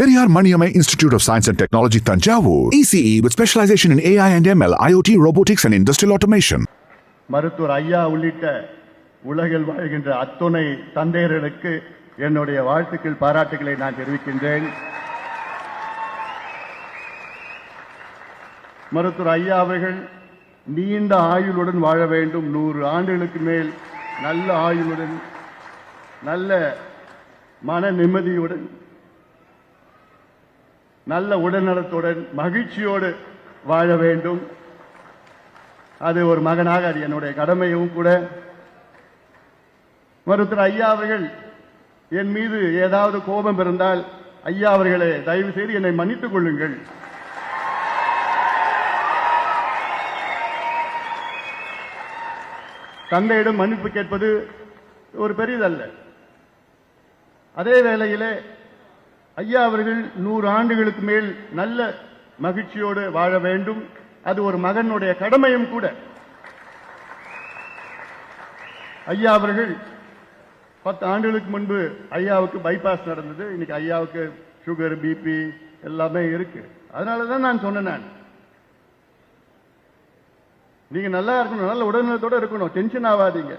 Periyar Maniamai Institute of Science and Technology, Tanjavur. ECE with specialization in AI and ML, IoT, robotics, and industrial automation. மருத்துவர் ஐயா உள்ளிட்ட உலகில் வாழ்கின்ற அத்துணை தந்தையர்களுக்கு என்னுடைய வாழ்த்துக்கள் பாராட்டுகளை நான் தெரிவிக்கின்றேன் மருத்துவர் ஐயா அவர்கள் நீண்ட ஆயுளுடன் வாழ வேண்டும் நூறு ஆண்டுகளுக்கு மேல் நல்ல ஆயுளுடன் நல்ல மன நிம்மதியுடன் நல்ல உடல்நலத்துடன் மகிழ்ச்சியோடு வாழ வேண்டும். அது ஒரு மகனாக அது என்னுடைய கடமையும் கூட. மருத்துவர் ஐயா அவர்கள் என் மீது ஏதாவது கோபம் இருந்தால் ஐயா அவர்களே தயவு செய்து என்னை மன்னித்துக் கொள்ளுங்கள். தந்தையிடம் மன்னிப்பு கேட்பது ஒரு பெரிதல்ல. அதே வேளையிலே ஐயா அவர்கள் நூறு ஆண்டுகளுக்கு மேல் நல்ல மகிழ்ச்சியோடு வாழ வேண்டும். அது ஒரு மகனுடைய கடமையும் கூட. ஐயா அவர்கள் பத்து ஆண்டுகளுக்கு முன்பு ஐயாவுக்கு பைபாஸ் நடந்தது. இன்னைக்கு ஐயாவுக்கு சுகர் பிபி எல்லாமே இருக்கு. அதனால தான் நான் சொன்னேன் நான். நீங்க நல்லா இருக்கணும் நல்ல உடல்நலத்தோட இருக்கணும். டென்ஷன் ஆகாதீங்க.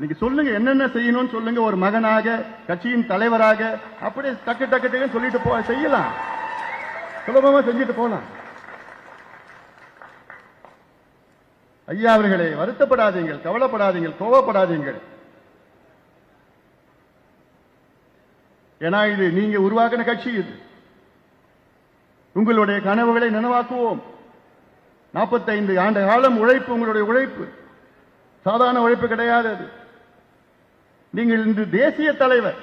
நீங்க சொல்லுங்க என்னென்ன செய்யணும்னு சொல்லுங்க. ஒரு மகனாக கட்சியின் தலைவராக அப்படியே டக்கு டக்கு டக்கு சொல்லிட்டு போ செய்யலாம். சுலபமா செஞ்சுட்டு போலாம். ஐயா அவர்களே வருத்தப்படாதீங்கள் கவலைப்படாதீங்கள் கோவப்படாதீங்கள். ஏன்னா இது நீங்க உருவாக்கின கட்சி இது. உங்களுடைய கனவுகளை நினைவாக்குவோம். நாற்பத்தைந்து ஆண்டு காலம் உழைப்பு உங்களுடைய உழைப்பு. சாதாரண உழைப்பு கிடையாது அது. நீங்கள் இன்று தேசிய தலைவர்.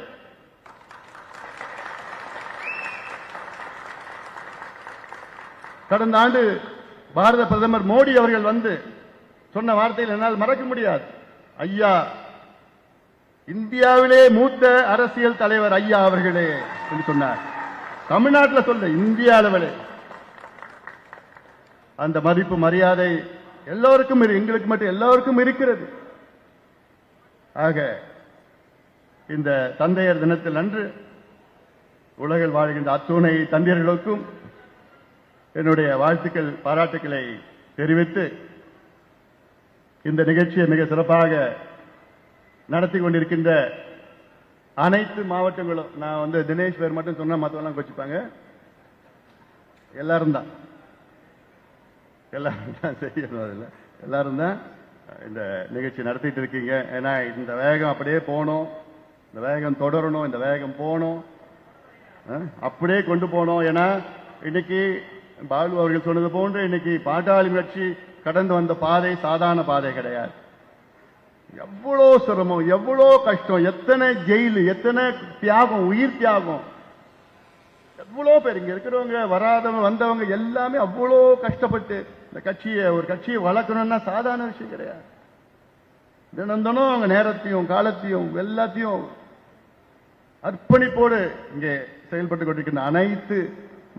கடந்த ஆண்டு பாரத பிரதமர் மோடி அவர்கள் வந்து சொன்ன வார்த்தையில் என்னால் மறக்க முடியாது. ஐயா இந்தியாவிலே மூத்த அரசியல் தலைவர் ஐயா அவர்களே என்று சொன்னார். தமிழ்நாட்டில் சொல்ல இந்திய அளவிலே அந்த மதிப்பு மரியாதை எல்லோருக்கும் எங்களுக்கு மட்டும் எல்லோருக்கும் இருக்கிறது. ஆக இந்த தந்தையர் தினத்தில் அன்று உலகில் வாழ்கின்ற அத்துணை தந்தையர்களுக்கும் என்னுடைய வாழ்த்துக்கள் பாராட்டுக்களை தெரிவித்து இந்த நிகழ்ச்சியை மிக சிறப்பாக நடத்தி கொண்டிருக்கின்ற அனைத்து மாவட்டங்களும் நான் வந்து தினேஷ் பேர் மட்டும் சொன்னால் மற்றவெல்லாம் கொச்சிப்பாங்க. எல்லாரும் தான். எல்லாரும் தான் செய்யணும் அதில் எல்லாரும் தான் இந்த நிகழ்ச்சி நடத்திட்டு இருக்கீங்க. ஏன்னா இந்த வேகம் அப்படியே போகணும். இந்த வேகம் தொடரணும் இந்த வேகம் போகணும். அப்படியே கொண்டு போனோம் ஏன்னா இன்னைக்கு பாலு அவர்கள் சொன்னது போன்று இன்னைக்கு பாட்டாளி கட்சி கடந்து வந்த பாதை சாதாரண பாதை கிடையாது. எவ்வளோ சிரமம் எவ்வளோ கஷ்டம் எத்தனை ஜெயிலு எத்தனை தியாகம் உயிர் தியாகம். எவ்வளோ பேர் இங்க இருக்கிறவங்க வராதவங்க வந்தவங்க எல்லாமே அவ்வளோ கஷ்டப்பட்டு இந்த கட்சியை ஒரு கட்சியை வளர்க்கணும்னா சாதாரண விஷயம் கிடையாது. தினந்தனும் அவங்க நேரத்தையும் காலத்தையும் எல்லாத்தையும் அர்ப்பணிப்போடு இங்கே செயல்பட்டு கொண்டிருக்கின்ற அனைத்து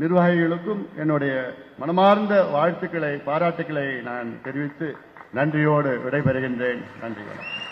நிர்வாகிகளுக்கும் என்னுடைய மனமார்ந்த வாழ்த்துக்களை பாராட்டுக்களை நான் தெரிவித்து நன்றியோடு விடைபெறுகின்றேன். நன்றி வணக்கம்.